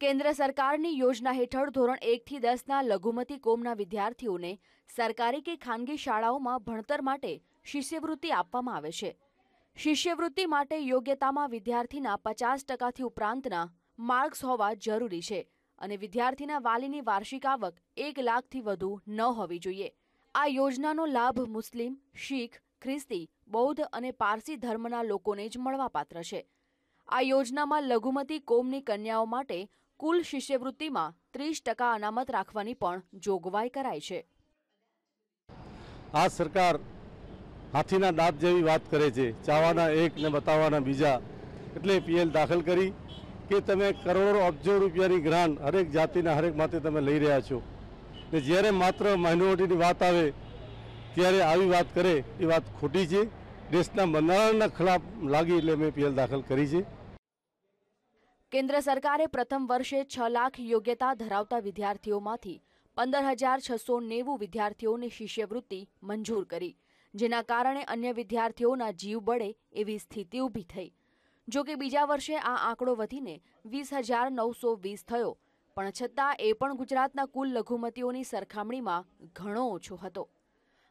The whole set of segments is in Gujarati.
કેન્દ્ર સરકારની યોજના હેઠળ ધોરણ એકથી દસના લઘુમતી કોમના વિદ્યાર્થીઓને સરકારી કે ખાનગી શાળાઓમાં ભણતર માટે શિષ્યવૃત્તિ આપવામાં આવે છે. શિષ્યવૃત્તિ માટે યોગ્યતામાં વિદ્યાર્થીના પચાસ ટકાથી ઉપરાંતના માર્ક્સ હોવા જરૂરી છે અને વિદ્યાર્થીના વાલીની વાર્ષિક આવક એક લાખથી વધુ ન હોવી જોઈએ. આ યોજનાનો લાભ મુસ્લિમ, શીખ, ખ્રિસ્તી, બૌદ્ધ અને પારસી ધર્મના લોકોને જ મળવાપાત્ર છે. આ યોજનામાં લઘુમતી કોમની કન્યાઓ માટે કુલ શિષ્યવૃત્તિમાં ત્રીસ ટકા અનામત રાખવાની પણ જોગવાઈ કરાઈ છે. આ સરકાર હાથીના દાંત જેવી વાત કરે છે, ચાવાના એક ને બતાવવાના બીજા. એટલે પીએલ દાખલ કરી કે તમે કરોડો અબજો રૂપિયાની ગ્રાન્ટ હરેક જાતિના હરેક માટે તમે લઈ રહ્યા છો. ને જ્યારે માત્ર માઇનોરિટીની વાત આવે, ત્યારે આવી વાત કરે એ વાત ખોટી છે. દેશના બંધારણના ખિલાફ લાગી એટલે મેં પીએલ દાખલ કરી છે. કેન્દ્ર સરકારે પ્રથમ વર્ષે છ લાખ યોગ્યતા ધરાવતા વિદ્યાર્થીઓમાંથી પંદર હજાર છસો નેવું વિદ્યાર્થીઓને શિષ્યવૃત્તિ મંજૂર કરી, જેના કારણે અન્ય વિદ્યાર્થીઓના જીવ બળે એવી સ્થિતિ ઊભી થઈ. જો કે બીજા વર્ષે આ આંકડો વધીને વીસ હજાર નવસો વીસ થયો, પણ છતાં એ પણ ગુજરાતના કુલ લઘુમતીઓની સરખામણીમાં ઘણો ઓછો હતો.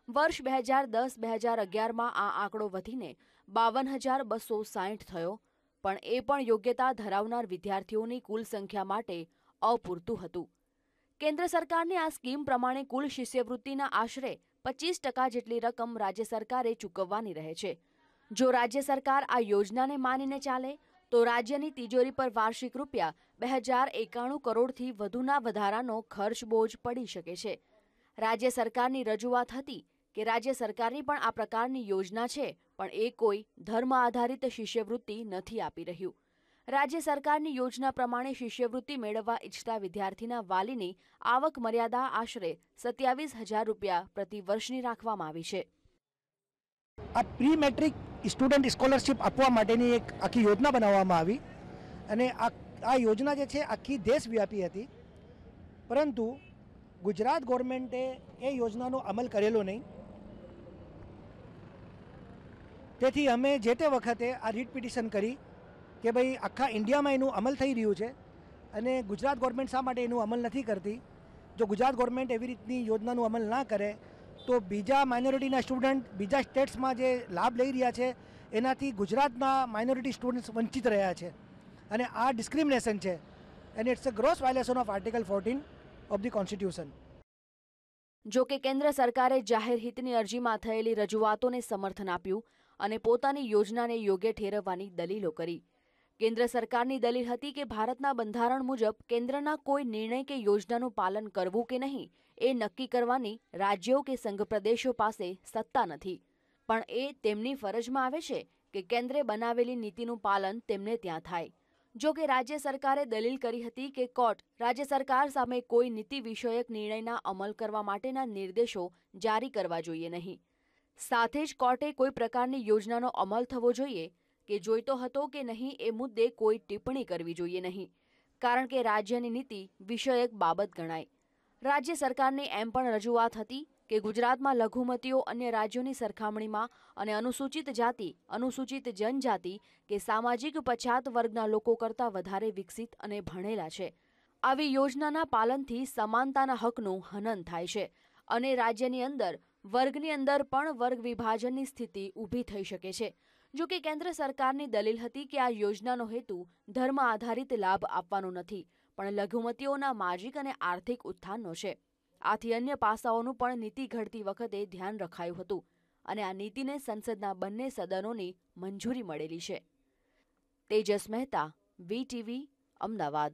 વર્ષ બે હજાર દસ બે હજાર અગિયારમાં આ આંકડો વધીને બાવન હજાર બસો સાહીઠ થયો પણ એ પણ યોગ્યતા ધરાવનાર વિદ્યાર્થીઓની કુલ સંખ્યા માટે અપૂરતું હતું. કેન્દ્ર સરકારની આ સ્કીમ પ્રમાણે કુલ શિષ્યવૃત્તિના આશરે પચીસ ટકા જેટલી રકમ રાજ્ય સરકારે ચૂકવવાની રહે છે. જો રાજ્ય સરકાર આ યોજનાને માનીને ચાલે, તો રાજ્યની તિજોરી પર વાર્ષિક રૂપિયા બે હજાર એકાણું કરોડથી વધુના વધારાનો ખર્ચ બોજ પડી શકે છે. રાજ્ય સરકારની રજૂઆત હતી કે રાજ્ય સરકારની પણ આ પ્રકારની યોજના છે, પણ એ કોઈ ધર્મ આધારિત શિષ્યવૃત્તિ નથી આપી રહ્યું. રાજ્ય સરકારની યોજના પ્રમાણે શિષ્યવૃત્તિ મેળવવા ઈચ્છતા વિદ્યાર્થીના વાલીની આવક મર્યાદા આશરે સત્યાવીસ હજાર રૂપિયા પ્રતિ વર્ષની રાખવામાં આવી છે. આ પ્રી મેટ્રિક સ્ટુડન્ટ સ્કોલરશિપ આપવા માટેની એક આખી યોજના બનાવવામાં આવી અને આ આ યોજના જે છે આખી દેશવ્યાપી હતી. પરંતુ ગુજરાત ગવર્મેન્ટે એ યોજનાનો અમલ કરેલો નહીં. તેથી અમે જે તે વખતે આ રીટ પિટિશન કરી કે ભાઈ આખા ઇન્ડિયામાં એનું અમલ થઈ રહ્યું છે અને ગુજરાત ગવર્મેન્ટ શા માટે એનું અમલ નથી કરતી? જો ગુજરાત ગવર્મેન્ટ એવી રીતની યોજનાનું અમલ ના કરે, તો બીજા માઇનોરિટીના સ્ટુડન્ટ, બીજા સ્ટેટ્સમાં જે લાભ લઈ રહ્યા છે, એનાથી ગુજરાતના માઇનોરિટી સ્ટુડન્ટ્સ વંચિત રહ્યા છે. અને આ ડિસ્ક્રિમિનેશન છે. And it's a gross violation of article fourteen of the constitution જો કે કેન્દ્ર સરકારે જાહેર હિતની અરજીમાં થયેલી રજૂઆતોને સમર્થન આપ્યું અને પોતાની યોજનાને યોગ્ય ઠેરવવાની દલીલો કરી. કેન્દ્ર સરકારની દલીલ હતી કે ભારતના બંધારણ મુજબ કેન્દ્રના કોઈ નિર્ણય કે યોજનાનું પાલન કરવું કે નહીં એ નક્કી કરવાની રાજ્યો કે સંઘ પ્રદેશો પાસે સત્તા નથી. પણ એ તેમની ફરજમાં આવે છે કે કેન્દ્રે બનાવેલી નીતિનું પાલન તેમને ત્યાં થાય. જો કે રાજ્ય સરકારે દલીલ કરી હતી કે કોર્ટ, રાજ્ય સરકાર સામે કોઈ નીતિ વિષયક નિર્ણયના અમલ કરવા માટેના નિર્દેશો જારી કરવા જોઈએ નહીં. સાથે જ કોર્ટે કોઈ પ્રકારની યોજનાનો અમલ થવો જોઈએ કે જોઈતો હતો કે નહીં એ મુદ્દે કોઈ ટિપ્પણી કરવી જોઈએ નહીં, કારણ કે રાજ્યની નીતિ વિષયક બાબત ગણાય. રાજ્ય સરકારની એમ પણ રજૂઆત હતી કે ગુજરાતમાં લઘુમતીઓ અન્ય રાજ્યોની સરખામણીમાં અને અનુસૂચિત જાતિ, અનુસૂચિત જનજાતિ કે સામાજિક પછાત વર્ગના લોકો કરતાં વધારે વિકસિત અને ભણેલા છે. આવી યોજનાના પાલનથી સમાનતાના હકનું હનન થાય છે અને રાજ્યની અંદર વર્ગની અંદર પણ વર્ગ વિભાજનની સ્થિતિ ઊભી થઈ શકે છે. જો કે કેન્દ્ર સરકારની દલીલ હતી કે આ યોજનાનો હેતુ ધર્મ આધારિત લાભ આપવાનો નથી, પણ લઘુમતીઓના માજિક અને આર્થિક ઉત્થાનનો છે. આથી અન્ય પાસાઓનું પણ નીતિ ઘડતી વખતે ધ્યાન રખાયું હતું અને આ નીતિને સંસદના બંને સદનોની મંજૂરી મળેલી છે. તેજસ મહેતા વીટીવી અમદાવાદ.